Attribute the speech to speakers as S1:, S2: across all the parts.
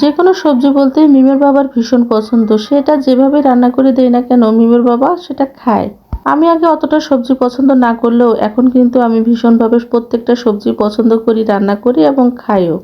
S1: যে কোনো সবজি বলতে মিমের বাবার ভীষণ পছন্দ। সেটা যেভাবে রান্না করে দেয় না কেন মিমের বাবা সেটা খায়। আমি আগে অতটা সবজি পছন্দ না করলেও এখন কিন্তু আমি ভীষণভাবে প্রত্যেকটা সবজি পছন্দ করি, রান্না করি এবং খাইও।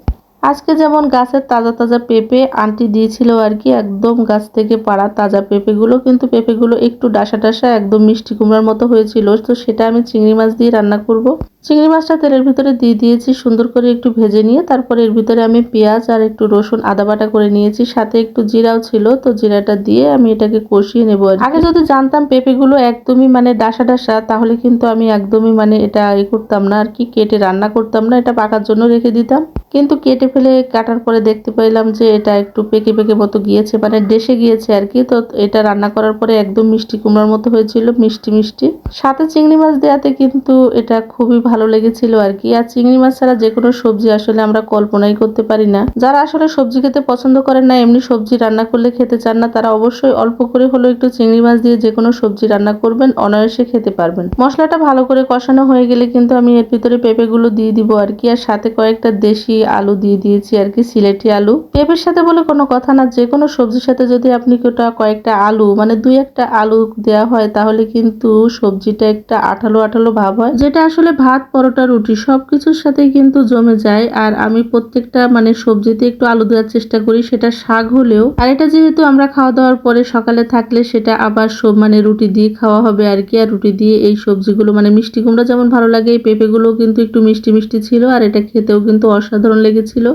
S1: আজকে যেমন গাছের তাজা তাজা পেঁপে আন্টি দিয়েছিল আর কি, একদম গাছ থেকে পাড়া তাজা পেঁপেগুলো, কিন্তু পেঁপেগুলো একটু ডাসা ডাসা, একদম মিষ্টি কুমড়ার মতো হয়েছিল। তো সেটা আমি চিংড়ি মাছ দিয়ে রান্না করব। চিংড়ি মাছটা তেলের ভিতরে দিয়ে দিয়েছি, সুন্দর করে একটু ভেজে নিয়ে, তারপরে এর ভিতরে আমি পেঁয়াজ আর একটু রসুন আদা বাটা করে নিয়েছি, সাথে একটু জিরাও ছিল, তো জিরাটা দিয়ে আমি এটাকে কষিয়ে নেব আগে যদি জানতাম পেঁপেগুলো একদমই মানে ডাসা ডাসা, তাহলে কিন্তু আমি একদমই মানে এটা ই করতাম না, আর কি কেটে রান্না করতাম না, এটা পাকার জন্য রেখে দিতাম। কিন্তু কেটে ফেলে কাটার পরে দেখতে পেলাম যে এটা একটু পেকে পেকে মতো গিয়েছে মানে ডেসে গিয়েছে আর কি, তো এটা রান্না করার পরে একদম মিষ্টি কুমড়ার মতো হয়েছিল, মিষ্টি মিষ্টি। সাথে চিংড়ি মাছ দেওয়াতে কিন্তু এটা খুবই ভালো লেগেছিল আর কি। আর চিংড়ি মাছ ছাড়া যে কোনো সবজি আসলে আমরা কল্পনাই করতে পারি না। যারা আসলে সবজি খেতে পছন্দ করেন না, এমনি সবজি রান্না করলে খেতে চান না, তারা অবশ্যই অল্প করে হলেও একটু চিংড়ি মাছ দিয়ে যে কোনো সবজি রান্না করবেন, অনায়াসে খেতে পারবেন। মশলাটা ভালো করে কষানো হয়ে গেলে কিন্তু আমি এর ভিতরে পেঁপেগুলো দিয়ে দিব আর কি, আর সাথে কয়েকটা দেশি আলু দিয়ে দিয়েছি আর কি, সিলেটি আলু। পেঁপের সাথে বলে কোনো কথা না, যে কোনো সবজির সাথে যদি আপনি কোটা কয়েকটা আলু মানে দুই একটা আলু দেওয়া হয়, তাহলে কিন্তু সবজিটা একটা আঠালো আঠালো ভাব হয়, যেটা আসলে ভাত পরোটা, রুটি সব কিছুর সাথে কিন্তু জমে যায়। আর আমি প্রত্যেকটা মানে সবজিতে একটু আলু দেওয়ার চেষ্টা করি, সেটা শাক হলেও। আর এটা যেহেতু আমরা খাওয়া দাওয়ার পরে সকালে থাকলে সেটা আবার সব মানে রুটি দিয়ে খাওয়া হবে আর কি। আর রুটি দিয়ে এই সবজিগুলো মানে মিষ্টি কুমড়া যেমন ভালো লাগে, এই পেঁপেগুলো কিন্তু একটু মিষ্টি মিষ্টি ছিল, আর এটা খেতেও কিন্তু অসাধারণ লেগেছিল।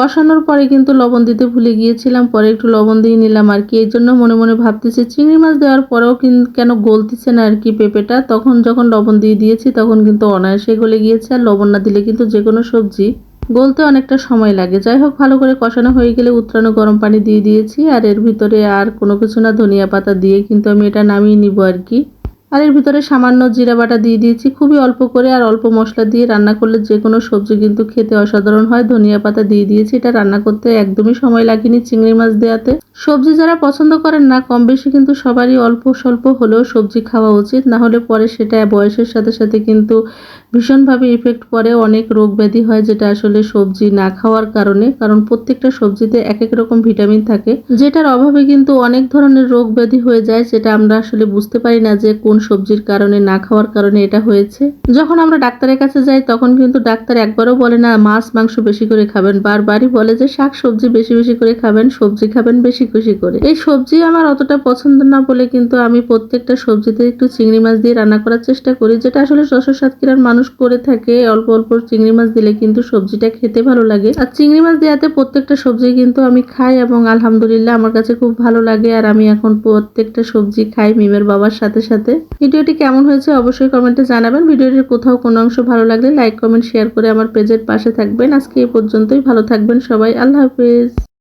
S1: কষানোর পরে কিন্তু লবণ দিতে ভুলে গিয়েছিলাম, পরে একটু লবণ দিয়ে নিলাম আর কি। এই জন্য মনে মনে ভাবতেছি, চিংড়ি মাছ দেওয়ার পরেও কেন গলতেছে না আর কি পেঁপেটা? তখন যখন লবণ দিয়ে দিয়েছি, তখন কিন্তু অনায়াসে গলে গিয়েছে আর লবণ না দিলে কিন্তু যে কোনো সবজি গলতে অনেকটা সময় লাগে। যাই হোক, ভালো করে কষানো হয়ে গেলে উত্তরানো গরম পানি দিয়ে দিয়েছি আর এর ভিতরে আর কোনো কিছু না, ধনিয়া পাতা দিয়ে কিন্তু আমি এটা নামিয়ে নিব আর কি। আর এর ভিতরে সামান্য জিরা বাটা দিয়ে দিয়েছি। খুবই অল্প করে আর অল্প মশলা দিয়ে রান্না করলে যে কোনো সবজি কিন্তু খেতে অসাধারণ হয়। ধনিয়া পাতা দিয়ে দিয়েছি। এটা রান্না করতে একদমই সময় লাগেনি চিংড়ি মাছ দেওয়াতে সবজি যারা পছন্দ করেন না, কম বেশি কিন্তু সবারই অল্প স্বল্প হলেও সবজি খাওয়া উচিত। না হলে পরে সেটা বয়সের সাথে সাথে কিন্তু ভীষণভাবে ইফেক্ট পড়ে। অনেক রোগ ব্যাধি হয় যেটা আসলে সবজি না খাওয়ার কারণে। কারণ প্রত্যেকটা সবজিতে এক এক রকম ভিটামিন থাকে। যেটার অভাবে কিন্তু অনেক ধরনের রোগ ব্যাধি হয়ে যায়, যেটা আমরা আসলে বুঝতে পারি না যে কোন সবজির কারণে না খাওয়ার কারণে এটা হয়েছে। যখন আমরা ডাক্তারের কাছে যাই, তখন কিন্তু ডাক্তার একবারও বলে না, মাছ, মাংস বেশি করে খাবেন। বারবারই বলে যে, শাক সবজি বেশি বেশি করে খাবেন, সবজি খাবেন, বেশি খুশি করে। এই সবজি আমার অতটা পছন্দ না বলে কিন্তু আমি প্রত্যেকটা সবজিতে একটু চিংড়ি মাছ দিয়ে রান্না করার চেষ্টা করি, যেটা আসলে ছশো সাতক্ষীরার মানুষ করে থাকে। অল্প অল্প চিংড়ি মাছ দিলে কিন্তু সবজিটা খেতে ভালো লাগে। আর চিংড়ি মাছ দেওয়াতে প্রত্যেকটা সবজি কিন্তু আমি খাই এবং আলহামদুলিল্লাহ আমার কাছে খুব ভালো লাগে আর আমি এখন প্রত্যেকটা সবজি খাই মিমের বাবার সাথে সাথে। ভিডিওটি কেমন হয়েছে অবশ্যই কমেন্টে জানাবেন। ভিডিওটির কোথাও কোনো অংশ ভালো লাগলে লাইক, কমেন্ট, শেয়ার করে আমার পেজের পাশে থাকবেন। আজকে এই পর্যন্তই, ভালো থাকবেন সবাই। আল্লাহ হাফেজ।